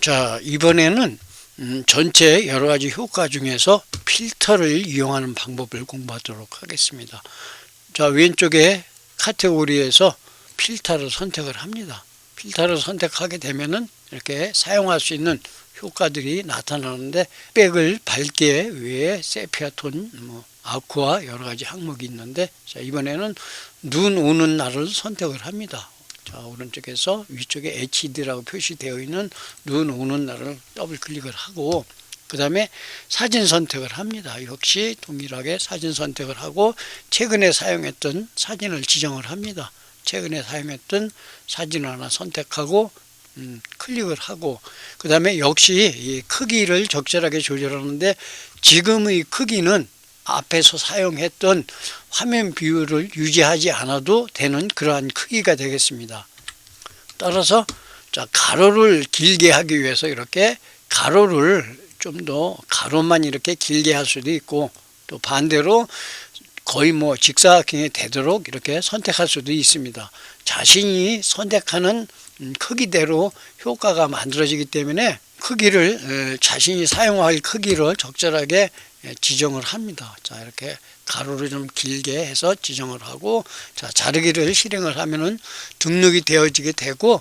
자, 이번에는 음, 전체 여러 가지 효과 중에서 필터를 이용하는 방법을 공부하도록 하겠습니다. 자, 왼쪽에 카테고리에서 필터를 선택을 합니다. 필터를 선택하게 되면은 이렇게 사용할 수 있는 효과들이 나타나는데 백을 밝게 위에 세피아톤, 뭐 아쿠아 여러 가지 항목이 있는데 자, 이번에는 눈 오는 날을 선택을 합니다. 자, 오른쪽에서 위쪽에 HD라고 표시되어 있는 눈 오는 날을 더블 클릭을 하고 그 다음에 사진 선택을 합니다. 역시 동일하게 사진 선택을 하고 최근에 사용했던 사진을 지정을 합니다. 최근에 사용했던 사진을 하나 선택하고 음, 클릭을 하고 그 다음에 역시 이 크기를 적절하게 조절하는데 지금의 크기는 앞에서 사용했던 화면 비율을 유지하지 않아도 되는 그러한 크기가 되겠습니다. 따라서 자 가로를 길게 하기 위해서 이렇게 가로를 좀 더 가로만 이렇게 길게 할 수도 있고 또 반대로 거의 뭐 직사각형이 되도록 이렇게 선택할 수도 있습니다. 자신이 선택하는 음, 크기대로 효과가 만들어지기 때문에 크기를 에, 자신이 사용할 크기를 적절하게 예, 지정을 합니다. 자 이렇게 가로를 좀 길게 해서 지정을 하고 자 자르기를 실행을 하면은 등록이 되어지게 되고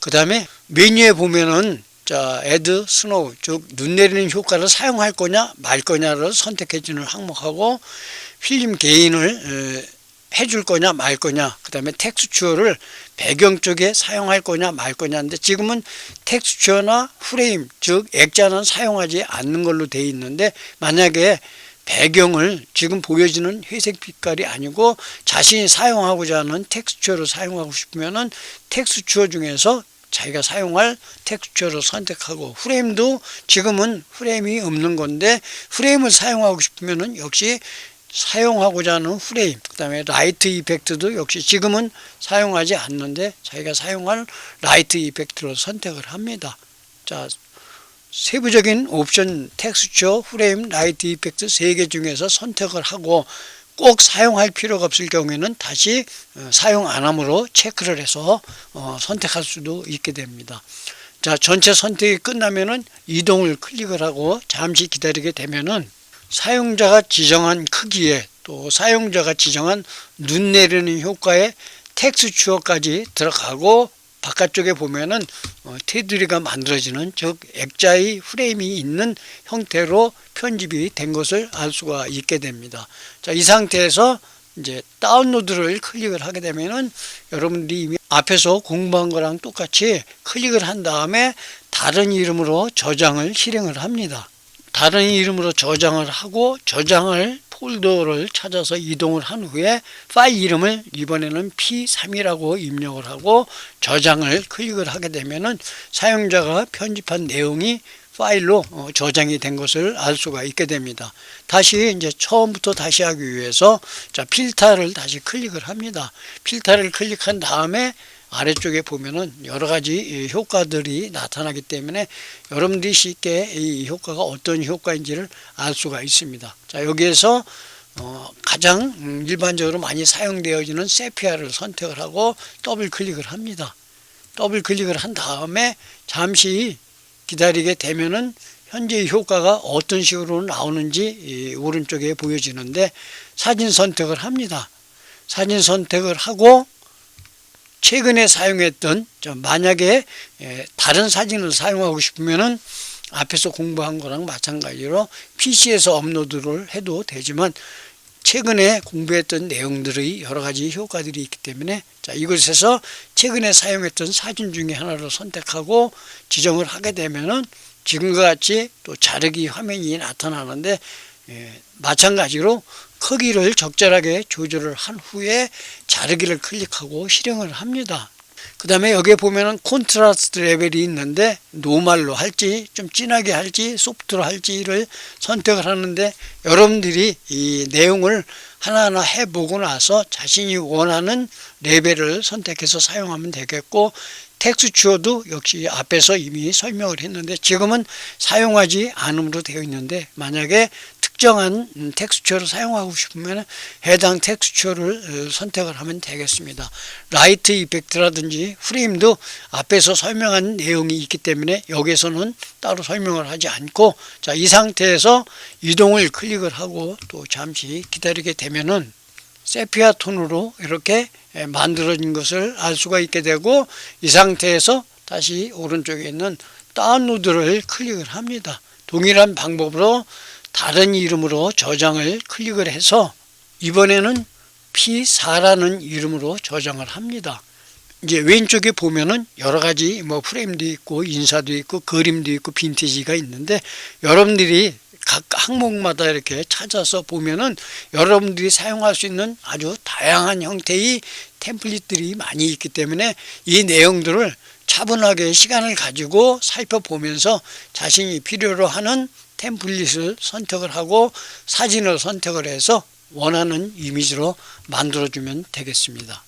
그 다음에 메뉴에 보면은 자 add snow 즉 눈 내리는 효과를 사용할 거냐 말 거냐를 선택해 주는 항목하고 필름 개인을 해줄 거냐 말 거냐 그 다음에 텍스처를 배경 쪽에 사용할 거냐 말 거냐인데 지금은 텍스처나 프레임 즉 액자는 사용하지 않는 걸로 돼 있는데 만약에 배경을 지금 보여지는 회색 빛깔이 아니고 자신이 사용하고자 하는 텍스처를 사용하고 싶으면은 텍스처 중에서 자기가 사용할 텍스처를 선택하고 프레임도 지금은 프레임이 없는 건데 프레임을 사용하고 싶으면은 역시 사용하고자 하는 프레임, 그 다음에 라이트 이펙트도 역시 지금은 사용하지 않는데 자기가 사용할 라이트 이펙트로 선택을 합니다. 자, 세부적인 옵션 텍스처, 프레임, 라이트 이펙트 세개 중에서 선택을 하고 꼭 사용할 필요가 없을 경우에는 다시 어, 사용 안 함으로 체크를 해서 어, 선택할 수도 있게 됩니다. 자, 전체 선택이 끝나면은 이동을 클릭을 하고 잠시 기다리게 되면은 사용자가 지정한 크기에 또 사용자가 지정한 눈 내리는 효과에 텍스처까지 들어가고 바깥쪽에 보면은 어, 테두리가 만들어지는 즉 액자의 프레임이 있는 형태로 편집이 된 것을 알 수가 있게 됩니다. 자, 이 상태에서 이제 다운로드를 클릭을 하게 되면은 여러분들이 이미 앞에서 공부한 거랑 똑같이 클릭을 한 다음에 다른 이름으로 저장을 실행을 합니다. 다른 이름으로 저장을 하고 저장을 폴더를 찾아서 이동을 한 후에 파일 이름을 이번에는 P3이라고 입력을 하고 저장을 클릭을 하게 되면은 사용자가 편집한 내용이 파일로 어, 저장이 된 것을 알 수가 있게 됩니다. 다시 이제 처음부터 다시 하기 위해서 자 필터를 다시 클릭을 합니다. 필터를 클릭한 다음에 아래쪽에 보면은 여러 가지 효과들이 나타나기 때문에 여러분들이 쉽게 이 효과가 어떤 효과인지를 알 수가 있습니다. 자, 여기에서 어, 가장 일반적으로 많이 사용되어지는 세피아를 선택을 하고 더블 클릭을 합니다. 더블 클릭을 한 다음에 잠시 기다리게 되면은 현재 효과가 어떤 식으로 나오는지 오른쪽에 보여지는데 사진 선택을 합니다. 사진 선택을 하고 최근에 사용했던 만약에 다른 사진을 사용하고 싶으면은 앞에서 공부한 거랑 마찬가지로 PC에서 업로드를 해도 되지만 최근에 공부했던 내용들의 여러 가지 효과들이 있기 때문에 자 이것에서 최근에 사용했던 사진 중에 하나를 선택하고 지정을 하게 되면은 지금과 같이 또 자르기 화면이 나타나는데 예, 마찬가지로 크기를 적절하게 조절을 한 후에 자르기를 클릭하고 실행을 합니다. 그 다음에 여기에 보면은 콘트라스트 레벨이 있는데 노말로 할지 좀 진하게 할지 소프트로 할지를 선택을 하는데 여러분들이 이 내용을 하나하나 해보고 나서 자신이 원하는 레벨을 선택해서 사용하면 되겠고 텍스처도 역시 앞에서 이미 설명을 했는데 지금은 사용하지 않음으로 되어 있는데 만약에 특정한 음, 텍스처를 사용하고 싶으면 해당 텍스처를 어, 선택을 하면 되겠습니다. 라이트 이펙트라든지 프레임도 앞에서 설명한 내용이 있기 때문에 여기서는 따로 설명을 하지 않고 자, 이 상태에서 이동을 클릭을 하고 또 잠시 기다리게 되면은 세피아 톤으로 이렇게 예, 만들어진 것을 알 수가 있게 되고 이 상태에서 다시 오른쪽에 있는 다운로드를 클릭을 합니다. 동일한 방법으로 다른 이름으로 저장을 클릭을 해서 이번에는 P4라는 이름으로 저장을 합니다. 이제 왼쪽에 보면은 여러 가지 뭐 프레임도 있고 인사도 있고 그림도 있고 빈티지가 있는데 여러분들이 각 항목마다 이렇게 찾아서 보면은 여러분들이 사용할 수 있는 아주 다양한 형태의 템플릿들이 많이 있기 때문에 이 내용들을 차분하게 시간을 가지고 살펴보면서 자신이 필요로 하는 템플릿을 선택을 하고 사진을 선택을 해서 원하는 이미지로 만들어주면 되겠습니다.